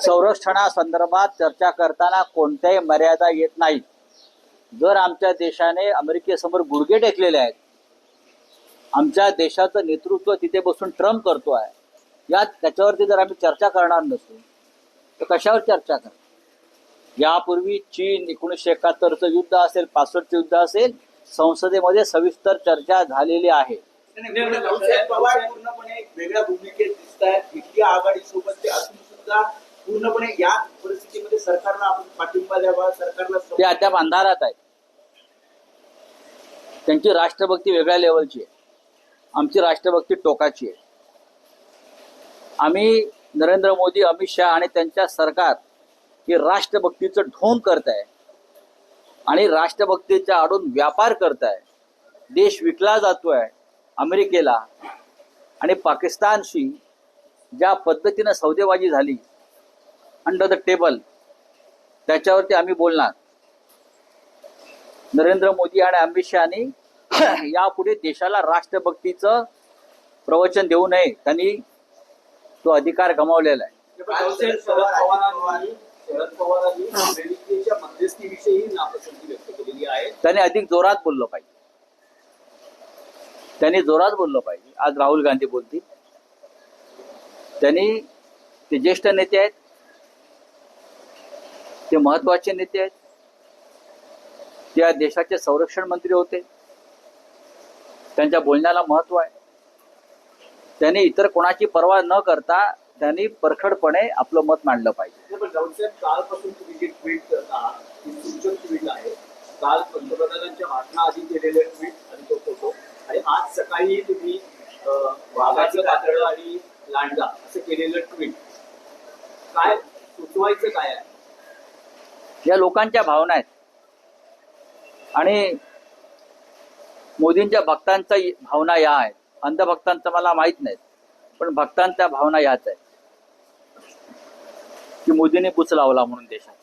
संरक्षणासंदर्भात चर्चा करताना कोणत्याही मर्यादा येत नाहीत. जर आमच्या देशाने अमेरिकेसमोर गुडघे टेकलेले आहेत आमच्या देशाचं नेतृत्व तिथे बसून ट्रम्प करतो आहे या त्याच्यावरती जर आम्ही चर्चा करणार नसू तर कशावर चर्चा करणार? यापूर्वी चीन एकोणीसशे एकाहत्तरचं युद्ध असेल पासष्टचं युद्ध असेल संसदेमध्ये सविस्तर चर्चा झालेली आहे. पवार पूर्णपणे वेगळ्या भूमिकेत दिसत आहेत आघाडी सोबत ते असून सुद्धा पूर्णपणे या परिस्थितीमध्ये सरकारला आपण पाठिंबा द्यावा सरकारला ते अद्याप अंधारात आहे त्यांची राष्ट्रभक्ती वेगळ्या लेवलची आहे. आमची राष्ट्रभक्ती टोकाची आहे. आम्ही नरेंद्र मोदी अमित शहा आणि त्यांच्या सरकार हे राष्ट्रभक्तीचं ढोंग करत आहे आणि राष्ट्रभक्तीच्या आडून व्यापार करत आहे देश विकला जातोय अमेरिकेला आणि पाकिस्तानशी ज्या पद्धतीनं सौदेबाजी झाली अंडर द टेबल त्याच्यावरती आम्ही बोलणार. नरेंद्र मोदी आणि अमित शहानी यापुढे देशाला राष्ट्रभक्तीचं प्रवचन देऊ नये. त्यांनी तो अधिकार गमावलेला आहे. त्याने अधिक जोरात बोललं पाहिजे. त्यांनी जोरात बोललं पाहिजे. आज राहुल गांधी बोलतील. त्यांनी ते ज्येष्ठ नेते आहेत. ते महत्त्वाचे नेते आहेत. ते या देशाचे संरक्षण मंत्री होते. त्यांच्या बोलण्याला महत्त्व आहे. त्यांनी इतर कोणाची पर्वा न करता त्यांनी परखडपणे आपलं मत मांडलं पाहिजे. आहे. काल पंतप्रधानांच्या भाषणाआधी केलेले ट्विट आणि तो फोटो. आणि आज सकाळी तुम्ही वाघाचं कातळ आणि लांडगा असं केलेलं ट्विट. काय सुचवायचं काय आहे? या लोकांच्या भावना आहेत. आणि मोदींच्या भक्तांच्या भावना या आहेत. अंधभक्तांचं मला माहीत नाही पण भक्तांच्या भावना याच आहेत. की मोदीने पुच लावला म्हणून देशात